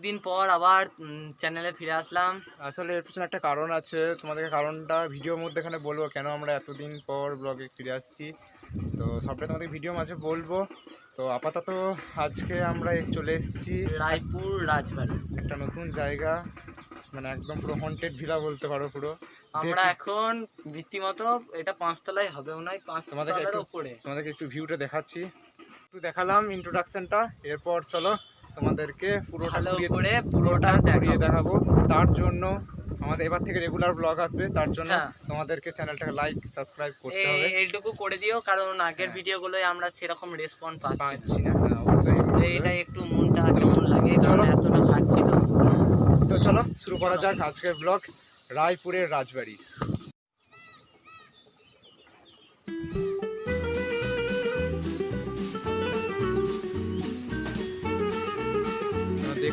দিন পর আবার চ্যানেলে ফিরে আসলাম। আসলে এর পিছনে একটা কারণ আছে। তোমাদেরকে কারণটা ভিডিওর মধ্যে এখানে বলব কেন আমরা এতদিন পর ব্লগে ফিরে আসছি। তো সবটাই তোমাদের ভিডিও মাঝে বলব। তো আপাতত আজকে আমরা চলে এসেছি। রায়পুর রাজবাড়ি। একটা নতুন জায়গা। মানে একদম পুরো হন্টেড ভিলা বলতে পারো পুরো। আমরা এখন রীতিমতো এটা পাঁচতলায় হবে মনে হয় তোমাদেরকে পাঁচতলার একটু- উপরে তোমাদেরকে একটু ভিউটা দেখাচ্ছি। একটু দেখালাম ইন্ট্রোডাকশনটা এরপর চলো তোমাদেরকে পুরোটা করে পুরোটা ঘুরিয়ে দেখাবো। তার জন্য আমাদের এবার থেকে রেগুলার ব্লগ আসবে। তার জন্য হ্যাঁ। তোমাদেরকে চ্যানেলটাকে লাইক সাবস্ক্রাইব করতে হবে। এইটুকু করে দিও কারণ আগের হ্যাঁ। ভিডিওগুলোয় আমরা সেরকম রেসপন্স পাচ্ছি না। হ্যাঁ অবশ্যই এটা একটু মনটা কেমন লাগে? চলো। এতটা খাচ্ছি তো। তো চলো শুরু করা যাক আজকের ব্লগ রায়পুরের রাজবাড়ি।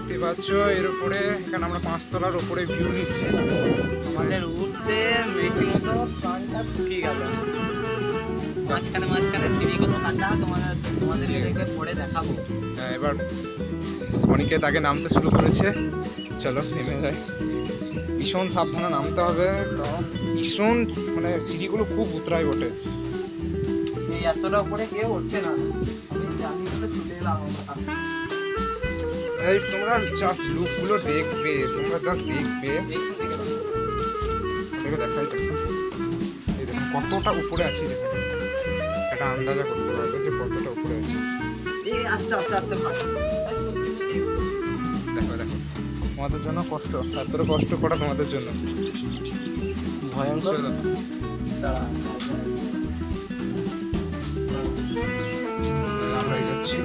দেখতে পাচ্ছ এর উপরে এখানে আমরা পাঁচতলার উপরে ভিউ নিচ্ছি। আমাদের উঠতে রীতিমতো প্রাণটা শুকিয়ে গেল। মাঝখানে মাঝখানে সিঁড়িগুলো কাটা তোমাদের তোমাদের পরে দেখাবো। হ্যাঁ, এবার অনেকে তাকে নামতে শুরু করেছে। চলো নেমে যায় ভীষণ সাবধানে নামতে হবে। কারণ ভীষণ মানে সিঁড়িগুলো খুব উতরাই বটে। এই এতটা উপরে কেউ উঠবে না। Guys, তোমরা জাস্ট লুকগুলো দেখবে তোমরা জাস্ট দেখবে। থেকে দেখাই দেখো এই দেখো কতটা উপরে আছি দেখো। একটা আন্দাজা করতে পারবে যে কতটা উপরে আছে। এই আস্তে আস্তে আস্তে। দেখো দেখো। তোমাদের জন্য কষ্ট এতটা কষ্ট করা তোমাদের জন্য। ভয়ঙ্কর। আমরা এগোচ্ছি।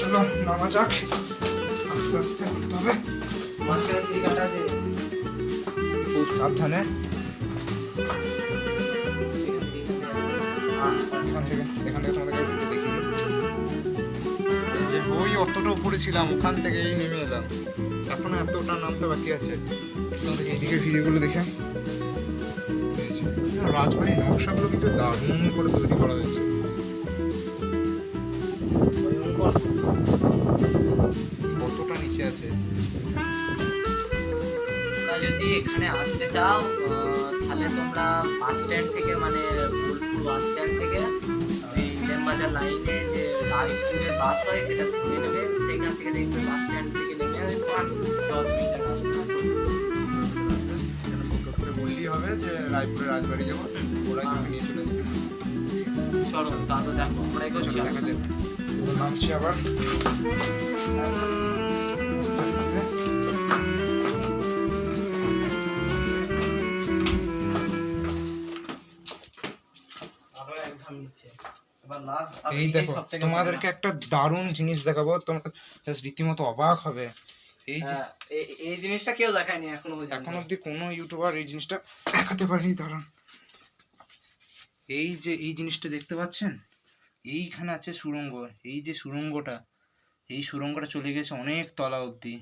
চলো নামা যাক আস্তে আস্তে করতে হবে। খুব সাবধানে এখান থেকে এখান থেকে তোমাদেরকে একটু দেখি যে ওই অতটা উপরে ছিলাম, ওখান থেকে নেমে এলাম এখন এতটা নামতে বাকি আছে তোমাদেরকে এইদিকে ভিডিওগুলো দেখে রাজবাড়ির নকশাগুলো কিন্তু দারুণ করে তৈরি করা হয়েছে। কতটা নিচে আছে? যদি এখানে আসতে চাও তাহলে তোমরা বাস স্ট্যান্ড থেকে মানে বোলপুর বাস স্ট্যান্ড থেকে ওই ইলেমবাজার লাইনে যে রায়পুরের বাস হয়, সেটা ধরে নেবে। সেইখান থেকে দেখবে বাস স্ট্যান্ড থেকে নেমে ওই পাঁচ রায়পুরের রাজবাড়ি যাব। ওরা জমি নিয়ে চলে আসবে। চলো তাহলে দেখো আমরা এগোচ্ছি দেখা যাক। নামছি আবার। আস্তে আস্তে এই দেখো তোমাদেরকে একটা দারুণ জিনিস দেখাবো। তোমরা রীতিমতো অবাক হবে। এই যে হ্যাঁ, এই জিনিসটা কেউ দেখায়নি এখনও। এখন অবধি কোনো ইউটিউবার এই জিনিসটা দেখাতে পারেনি দাঁড়ান এই যে এই জিনিসটা দেখতে পাচ্ছেন? এইখানে আছে সুড়ঙ্গ এই যে সুড়ঙ্গটা এই সুড়ঙ্গটা চলে গেছে অনেক তলা অবধি।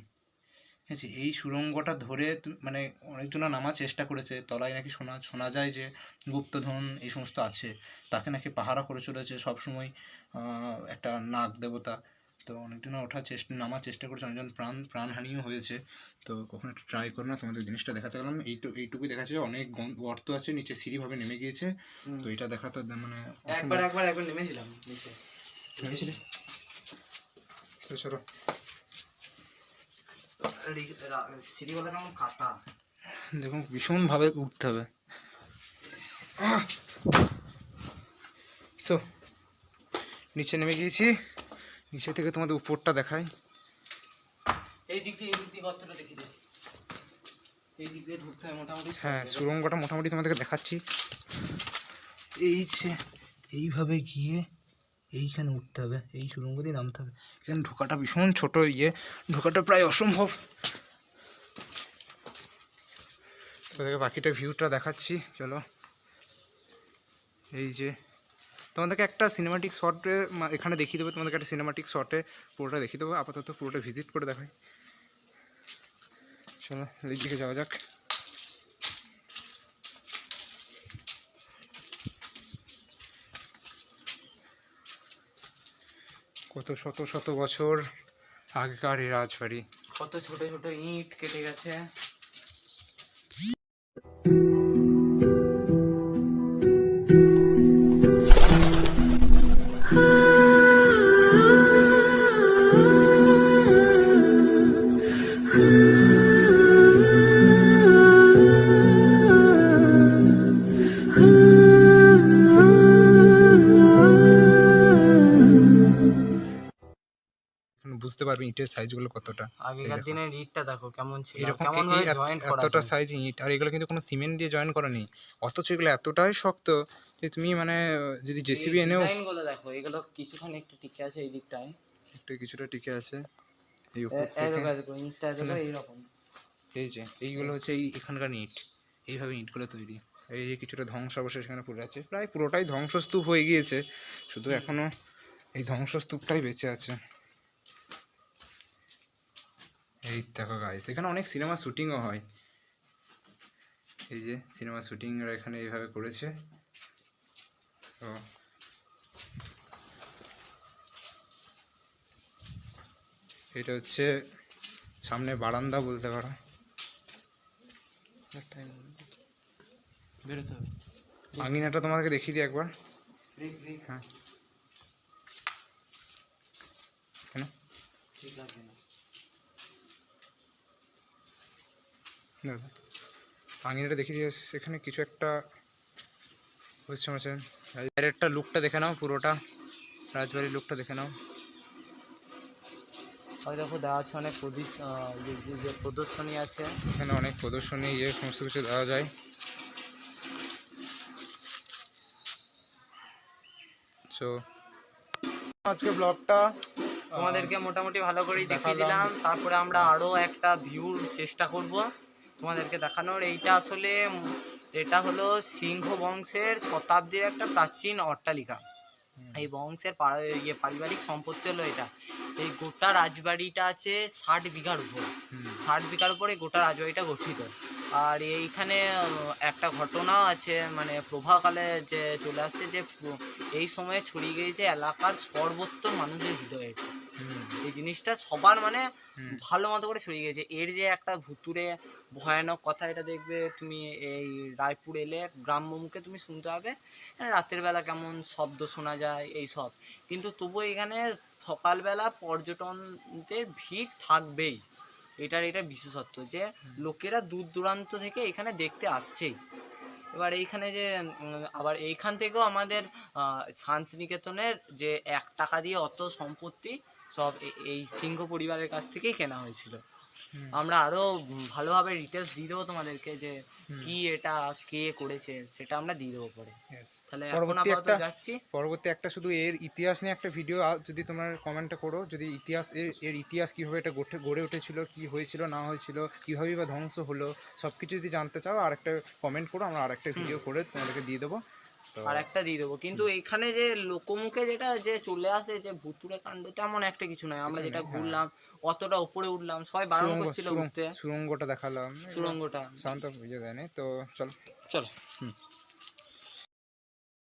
ঠিক আছে এই সুড়ঙ্গটা ধরে মানে অনেকজনা নামার চেষ্টা করেছে। তলায় নাকি শোনা শোনা যায় যে গুপ্তধন এই সমস্ত আছে। তাকে নাকি পাহারা করে চলেছে সবসময় একটা নাগ দেবতা। তো অনেকজন ওঠার চেষ্টা নামার চেষ্টা করেছে অনেকজন প্রাণ প্রাণহানিও হয়েছে। তো কখনো একটু ট্রাই করো না তোমাদের জিনিসটা দেখাতে গেলাম। এইটু এইটুকুই দেখাচ্ছে অনেক গর্ত আছে নিচে সিঁড়িভাবে নেমে গিয়েছে। তো এটা দেখা তো মানে একবার একবার একবার নেমেছিলাম নিচে। নেমেছিলে? তো চলো। কেমন কাটা। দেখুন ভীষণভাবে উঠতে হবে। সো নিচে নেমে গিয়েছি। নিচে থেকে তোমাদের উপরটা দেখাই। এই দিক দিয়ে এই দিক দিয়ে গর্তটা দেখি এই দিক দিয়ে ঢুকতে হয় মোটামুটি। হ্যাঁ সুরঙ্গটা মোটামুটি তোমাদেরকে দেখাচ্ছি। এই যে এইভাবে গিয়ে এইখানে উঠতে হবে এই সুরঙ্গ দিয়ে নামতে হবে। এখানে ঢোকাটা ভীষণ ছোট ইয়ে ঢোকাটা প্রায় অসম্ভব। তোমাদেরকে বাকিটা ভিউটা দেখাচ্ছি চলো। এই যে তোমাদেরকে একটা সিনেমাটিক শটে এখানে দেখিয়ে দেবো, তোমাদেরকে একটা সিনেমাটিক শটে পুরোটা দেখিয়ে দেবো। আপাতত পুরোটা ভিজিট করে দেখাই। চলো দিকে যাওয়া যাক। কত শত শত বছর আগেকার এই রাজবাড়ি। কত ছোট ছোট ইট কেটে গেছে। বুঝতে পারবে ইটের সাইজগুলো কতটা। আগেকার দিনের ইটটা দেখো কেমন ছিল এরকম এতটা সাইজ ইট। আর এগুলো কিন্তু কোনো সিমেন্ট দিয়ে জয়েন করা নেই অথচ এগুলো এতটাই শক্ত যে তুমি মানে যদি জেসিবি এনেও দেখো এগুলো কিছুখানি একটু টিকে আছে এই দিকটায়। একটু কিছুটা টিকে আছে। এই উপর থেকে। এইরকম। এই যে এইগুলো হচ্ছে এই এখানকার ইট। এইভাবে ইটগুলো তৈরি। এই যে কিছুটা ধ্বংসাবশেষ এখানে পড়ে আছে। প্রায় পুরোটাই ধ্বংসস্তূপ হয়ে গিয়েছে। শুধু এখনও এই ধ্বংসস্তূপটাই বেঁচে আছে। এই দেখো গাইস এখানে অনেক সিনেমা শুটিংও হয়। এই যে সিনেমা শুটিংরা এখানে এইভাবে করেছে। তো এটা হচ্ছে সামনে বারান্দা বলতে পারো। বেরোতে হবে। আঙিনাটা তোমাদেরকে দেখিয়ে দিই একবার। হ্যাঁ। কেন? ঠিক লাগবে না। দাদা আঙিনাটা দেখিয়ে দিয়ে এখানে কিছু একটা হচ্ছে হচ্ছে একটা লুকটা দেখে নাও পুরোটা রাজবাড়ির লুকটা দেখে নাও। ওই দেখো দেওয়া আছে অনেক যে- যে- যে প্রদর্শনী আছে। এখানে অনেক প্রদর্শনী ইয়ে সমস্ত কিছু দেওয়া যায়। সো আজকে ব্লগটা তোমাদেরকে মোটামুটি ভালো করেই দেখিয়ে দিলাম। তারপরে আমরা আরও একটা ভিউর চেষ্টা করব। তোমাদেরকে দেখানোর এইটা আসলে এটা হলো সিংহ বংশের শতাব্দীর একটা প্রাচীন অট্টালিকা। এই বংশের ইয়ে পারিবারিক সম্পত্তি হলো এটা। এই গোটা রাজবাড়িটা আছে ষাট বিঘার উপর। ষাট বিঘার উপরে গোটা রাজবাড়িটা গঠিত। আর এইখানে একটা ঘটনাও আছে মানে প্রভাকালে যে চলে আসছে যে এই সময়ে ছড়িয়ে গিয়েছে এলাকার সর্বোত্তম মানুষের হৃদয়ে এই জিনিসটা সবার মানে ভালো মতো করে ছড়িয়ে গেছে। এর যে একটা ভুতুরে ভয়ানক কথা এটা দেখবে তুমি এই রায়পুর এলে গ্রাম্য মুখে তুমি শুনতে পাবে হ্যাঁ, রাতের বেলা কেমন শব্দ শোনা যায় এই সব। কিন্তু তবু এখানে সকালবেলা পর্যটনদের ভিড় থাকবেই। এটার এটা বিশেষত্ব যে লোকেরা দূর দূরান্ত থেকে এখানে দেখতে আসছেই। এবার এইখানে যে আবার এইখান থেকেও আমাদের শান্তিনিকেতনের যে এক টাকা দিয়ে অত সম্পত্তি সব এই সিংহ পরিবারের কাছ থেকেই কেনা হয়েছিল। আমরা আরও ভালোভাবে ডিটেলস দিয়ে দেবো তোমাদেরকে যে কি এটা কে করেছে সেটা আমরা দিয়ে দেবো পরে। তাহলে এখন আপাতত একটা- যাচ্ছি। পরবর্তী একটা শুধু এর ইতিহাস নিয়ে একটা ভিডিও যদি তোমার কমেন্টে করো যদি ইতিহাস এর এর ইতিহাস কীভাবে এটা গঠে গড়ে উঠেছিল কি হয়েছিল না হয়েছিল কীভাবে বা ধ্বংস হলো সব কিছু যদি জানতে চাও আর একটা কমেন্ট করো আমরা আর একটা ভিডিও করে তোমাদেরকে দিয়ে দেবো। আর একটা দিয়ে দেবো। কিন্তু এখানে যে লোকমুখে যেটা যে চলে আসে যে ভুতুরে কাণ্ড তেমন একটা কিছু নয়। আমরা যেটা হ্যাঁ। ঘুরলাম অতটা উপরে উঠলাম সবাই বারণ করছিল ঘুরতে। সুরঙ্গটা দেখালাম। সুরঙ্গটা। শান্ত পুজো দেয়নি তো চলো। চলো। হুম।